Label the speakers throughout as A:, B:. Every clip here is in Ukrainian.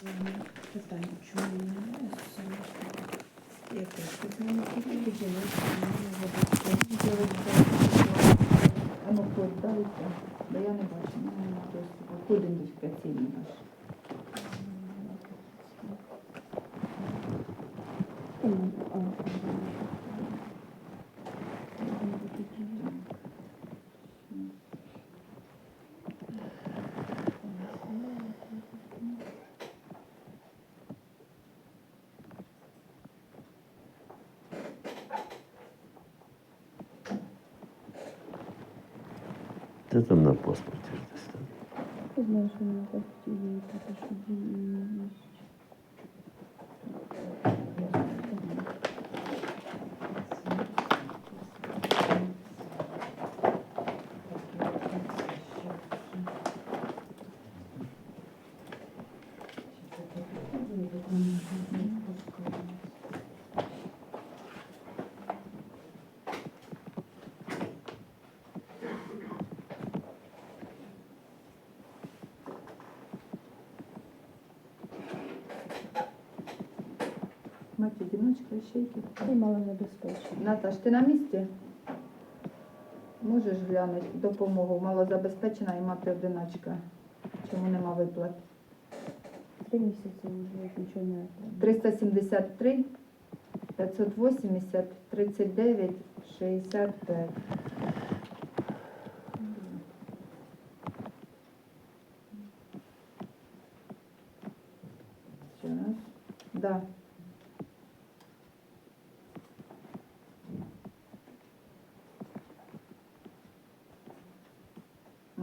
A: Питання, чому немає саме?
B: Яке? А ну код дайте. Бо я не бачу, немає доступу. Код ідентифікаційний ваш.
C: Де там на паспорті ж десь там?
A: Знаю, що вона так хотіла, що дії є.
B: Мать одиночка, ще які.
A: Мало забезпечення.
B: Наташ, ти на місці? Можеш глянути допомогу малозабезпечена і мати одиначка. Чому нема виплат?
A: Три місяці вже нічого не отримала.
B: 373, 580, 39, 65. Сейчас. Да.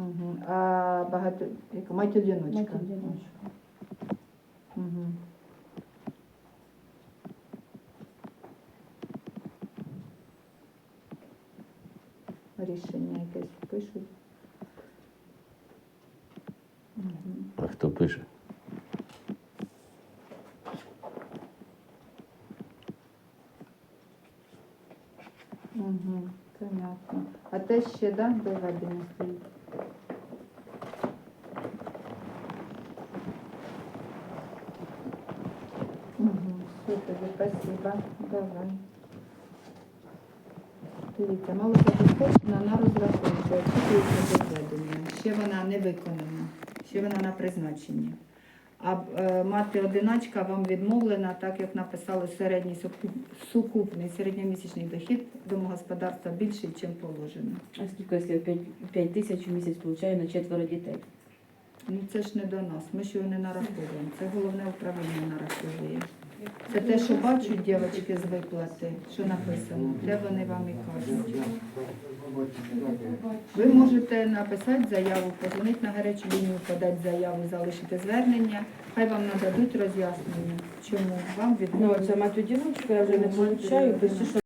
B: Угу. А багато... яка? Мать одиночка.
A: Мать одиночка.
B: Угу. Рішення якесь пишуть. Угу.
C: А хто пише?
B: Угу. Понятно. А те ще, да, доведення стоїть? Угу. Супер, спасибо. Давай. Дивіться, малозабезпечена на розрахунку, очікується доведення. Ще вона не виконана, ще вона на призначенні. А е, мати одиначка вам відмовлена, так як написали середній сукупний середньомісячний дохід домогосподарства більший, ніж положено.
D: А скільки, якщо 5, 5 тисяч у місяць получаю на четверо дітей?
B: Ну це ж не до нас, ми ж його не нараховуємо. Це головне управління нараховує. Це те, що бачать дівчатки з виплати, що написано, де вони вам і кажуть. Ви можете написати заяву, позвонити на гарячу лінію, подати заяву, залишити звернення. Хай вам нададуть роз'яснення, чому вам
D: Ну,
B: відмовили.
D: це мать одиночка, я вже не помічаю, пишу, що